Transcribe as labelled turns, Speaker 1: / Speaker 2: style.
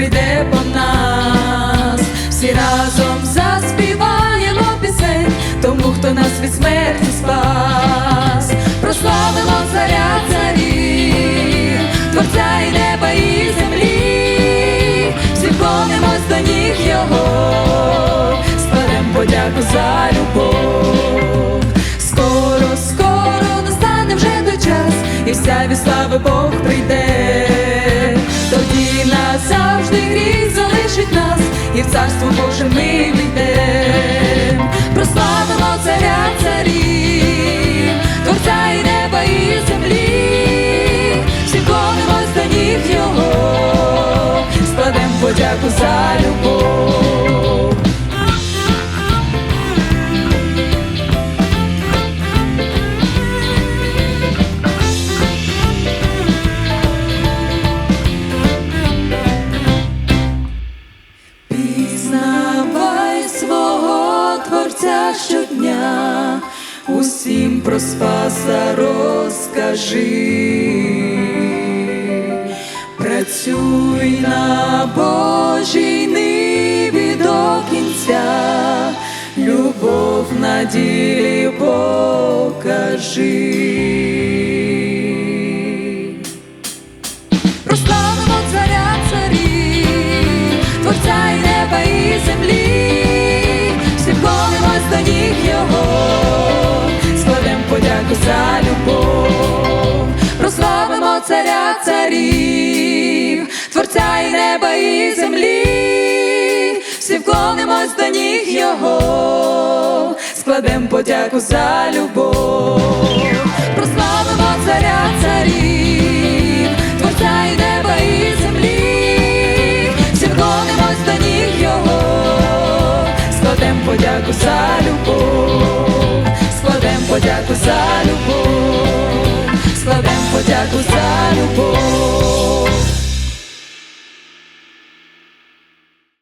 Speaker 1: прийде по нас, всі разом заспіваємо пісень, тому хто нас від смерті спас, прославимо царя царів, творця і неба, і землі, всі вклонимось до ніг його, спадем подяку за любов. Скоро, скоро настане вже той час, і вся від слави Бог прийде гріх залишить нас, і в царство Боже ми війдем. Прославимо царя царів, творця і неба, і землі, всі клонимось до ніг його, складем подяку за любов. Свого щодня, усім про Спаса розкажи, працюй на Божій ниві до кінця, любов на ділі покажи. Царя царів, творця і неба, і землі, всі вклонимось до ніг його, складем подяку за любов, прославимо царя царів, творця і неба, і землі, всі вклонимось до ніг його, складем подяку за любов, складем подяку за любов, pode acusar o povo.